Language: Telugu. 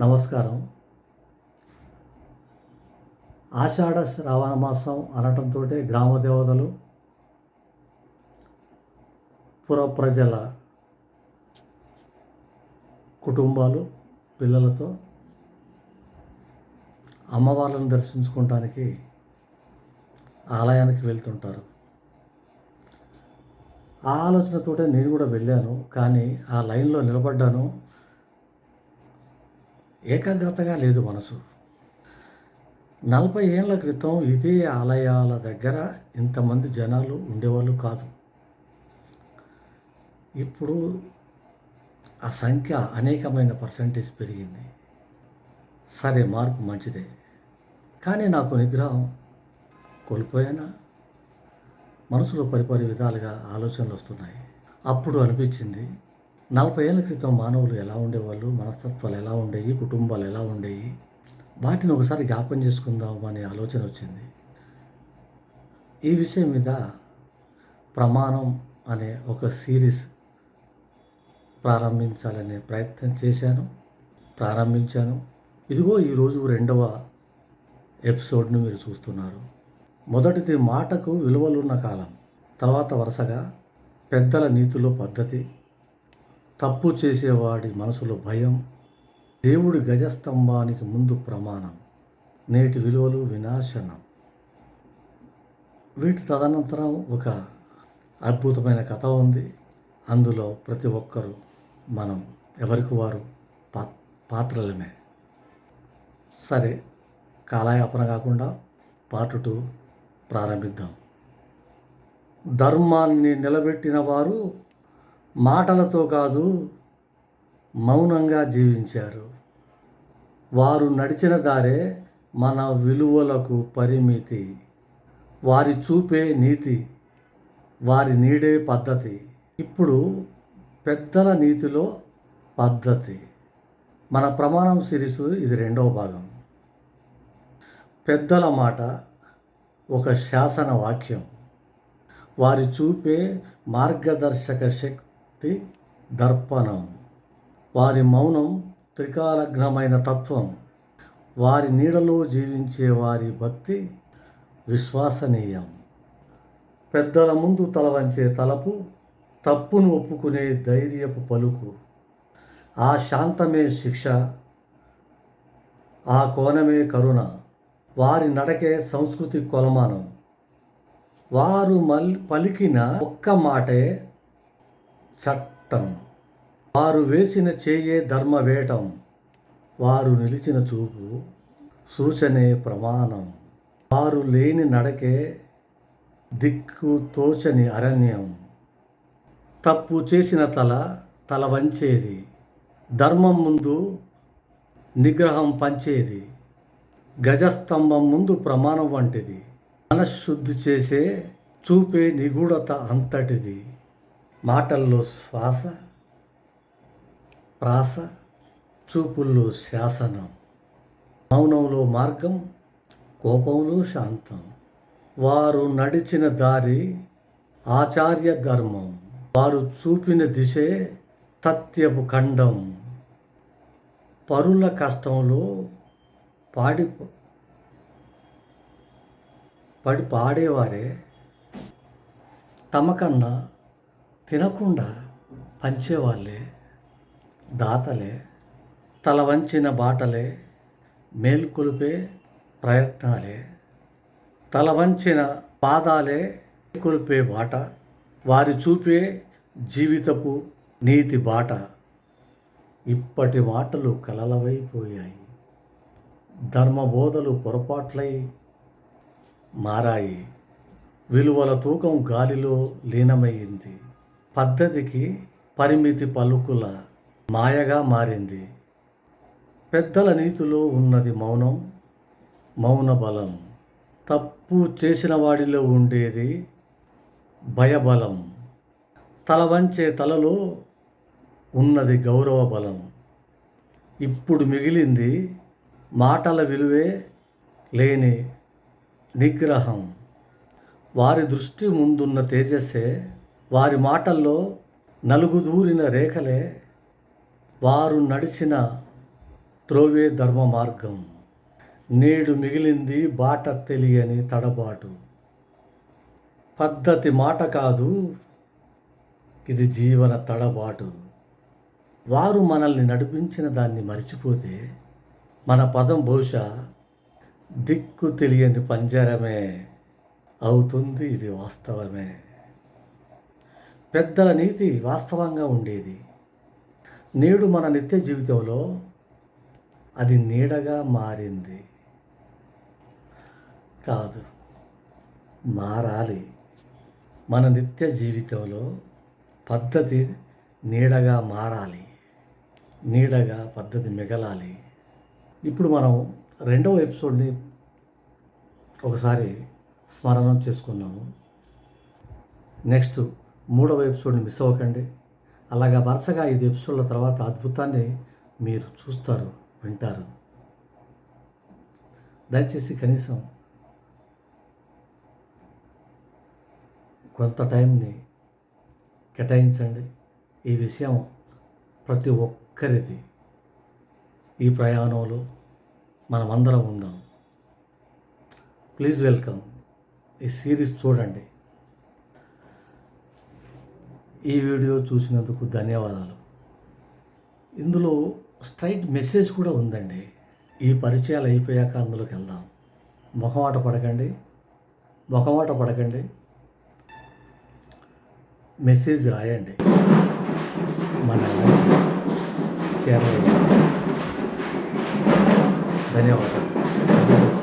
నమస్కారం. ఆషాఢ శ్రావణ మాసం అనటంతో గ్రామ దేవతలు పుర ప్రజల కుటుంబాలు పిల్లలతో అమ్మవార్లను దర్శించుకోవటానికి ఆలయానికి వెళ్తుంటారు. ఆ ఆలోచనతోటే నేను కూడా వెళ్ళాను కానీ ఆ లైన్లో నిలబడ్డాను. ఏకాగ్రతగా లేదు మనసు. నలభై ఏళ్ళ క్రితం ఇదే ఆలయాల దగ్గర ఇంతమంది జనాలు ఉండేవాళ్ళు కాదు. ఇప్పుడు ఆ సంఖ్య అనేకమైన పర్సంటేజ్ పెరిగింది. సరే మార్పు మంచిదే. కానీ నాకు నిగ్రహం కోల్పోయానా? మనసులో పరిపరి విధాలుగా ఆలోచనలు వస్తున్నాయి. అప్పుడు అనిపించింది నలభై ఏళ్ళ క్రితం మానవులు ఎలా ఉండేవాళ్ళు? మనస్తత్వాలు ఎలా ఉండేవి కుటుంబాలు ఎలా ఉండేవి వాటిని ఒకసారి జ్ఞాపకం చేసుకుందాం అనే ఆలోచన వచ్చింది. ఈ విషయం మీద ప్రమాణం అనే ఒక సిరీస్ ప్రారంభించాలనే ప్రయత్నం చేశాను ప్రారంభించాను. ఇదిగో ఈరోజు రెండవ ఎపిసోడ్ను మీరు చూస్తున్నారు. మొదటిది మాటకు విలువలున్న కాలం తర్వాత వరుసగా పెద్దల నీతిలో పద్ధతి తప్పు చేసేవాడి మనసులో భయం దేవుడి గజస్తంభానికి ముందు ప్రమాణం నేటి విలువలు వినాశనం. వీటి తదనంతరం ఒక అద్భుతమైన కథ ఉంది. అందులో ప్రతి ఒక్కరూ మనం ఎవరికి వారు పా పాత్రలమే. సరే కాలయాపన కాకుండా పార్ట్ టూ ప్రారంభిద్దాం. ధర్మాన్ని నిలబెట్టిన వారు మాటలతో కాదు మౌనంగా జీవించారు. వారు నడిచిన దారే మన విలువలకు పరిమితి. వారి చూపే నీతి వారి నీడే పద్ధతి. ఇప్పుడు పెద్దల నీతిలో పద్ధతి. మన ప్రమాణం సిరీస్ ఇది రెండవ భాగం. పెద్దల మాట ఒక శాసన వాక్యం. వారి చూపే మార్గదర్శక శక్తి దర్పణం. వారి మౌనం త్రికాలగ్నమైన తత్వం. వారి నీడలో జీవించే వారి భక్తి విశ్వసనీయం. పెద్దల ముందు తలవంచే తలపు తప్పును ఒప్పుకునే ధైర్యపు పలుకు. ఆ శాంతమే శిక్ష ఆ కోణమే కరుణ. వారి నడకే సంస్కృతి కొలమానం. వారు మల్ పలికిన ఒక్క మాటే చట్టం. వారు వేసిన చేయే ధర్మవేటం వారు నిలిచిన చూపు సూచనే ప్రమాణం. వారు లేని నడకే దిక్కు తోచని అరణ్యం. తప్పు చేసిన తల తల వంచేది. ధర్మం ముందు నిగ్రహం పంచేది. గజస్తంభం ముందు ప్రమాణం వంటిది. మనశ్శుద్ధి చేసే చూపే నిగూఢత అంతటిది. మాటల్లో శ్వాస ప్రాస చూపుల్లో శాసనం మౌనంలో మార్గం కోపంలో శాంతం. వారు నడిచిన దారి ఆచార్య ధర్మం వారు చూపిన దిశే సత్యపు ఖండం. పరుల కష్టంలో పాడి పడి పాడేవారే. తమకన్నా తినకుండా పంచేవాళ్ళే దాతలే తల వంచిన బాటలే మేల్కొలిపే ప్రయత్నాలే తల వంచిన పాదాలే కొలిపే బాట వారి చూపే జీవితపు నీతి బాట ఇప్పటి మాటలు కలలవైపోయాయి. ధర్మబోధలు పొరపాట్లై మారాయి. విలువల తూకం గాలిలో లీనమయ్యింది. పద్ధతికి పరిమితి పలుకుల మాయగా మారింది. పెద్దల నీతిలో ఉన్నది మౌనం మౌన బలం. తప్పు చేసిన వాడిలో ఉండేది భయబలం. తల వంచే తలలో ఉన్నది గౌరవ బలం. ఇప్పుడు మిగిలింది మాటల విలువే లేని నిగ్రహం. వారి దృష్టి ముందున్న తేజస్సే వారి మాటల్లో నలుగుదూరిన రేఖలే వారు నడిచిన త్రోవే ధర్మ మార్గం. నేడు మిగిలింది బాట తెలియని తడబాటు. పద్ధతి మాట కాదు ఇది జీవన తడబాటు. వారు మనల్ని నడిపించిన దాన్ని మరిచిపోతే మన పదం బహుశా దిక్కు తెలియని పంజరమే అవుతుంది ఇది వాస్తవమే. పెద్దల నీతి వాస్తవంగా ఉండేది. నేడు మన నిత్య జీవితంలో అది నీడగా మారింది. కాదు మారాలి. మన నిత్య జీవితంలో పద్ధతి నీడగా మారాలి. నీడగా పద్ధతి మిగలాలి. ఇప్పుడు మనం రెండవ ఎపిసోడ్ని ఒకసారి స్మరణం చేసుకున్నాము నెక్స్ట్ మూడవ ఎపిసోడ్ని మిస్ అవ్వకండి. అలాగా వరుసగా ఐదు ఎపిసోడ్ల తర్వాత అద్భుతాన్ని మీరు చూస్తారు వింటారు. దయచేసి కనీసం కొంత టైంని కేటాయించండి. ఈ విషయం ప్రతి ఒక్కరిది. ఈ ప్రయాణంలో మనమందరం ఉందాం. Please welcome. ఈ సిరీస్ చూడండి. ఈ వీడియో చూసినందుకు ధన్యవాదాలు. ఇందులో స్ట్రైట్ మెసేజ్ కూడా ఉందండి. ఈ పరిచయాలు అయిపోయాక అందులోకి వెళ్దాం. ముఖమాట పడకండి. ముఖమాట పడకండి. మెసేజ్ రాయండి. మన చేరవేయండి. ధన్యవాదాలు.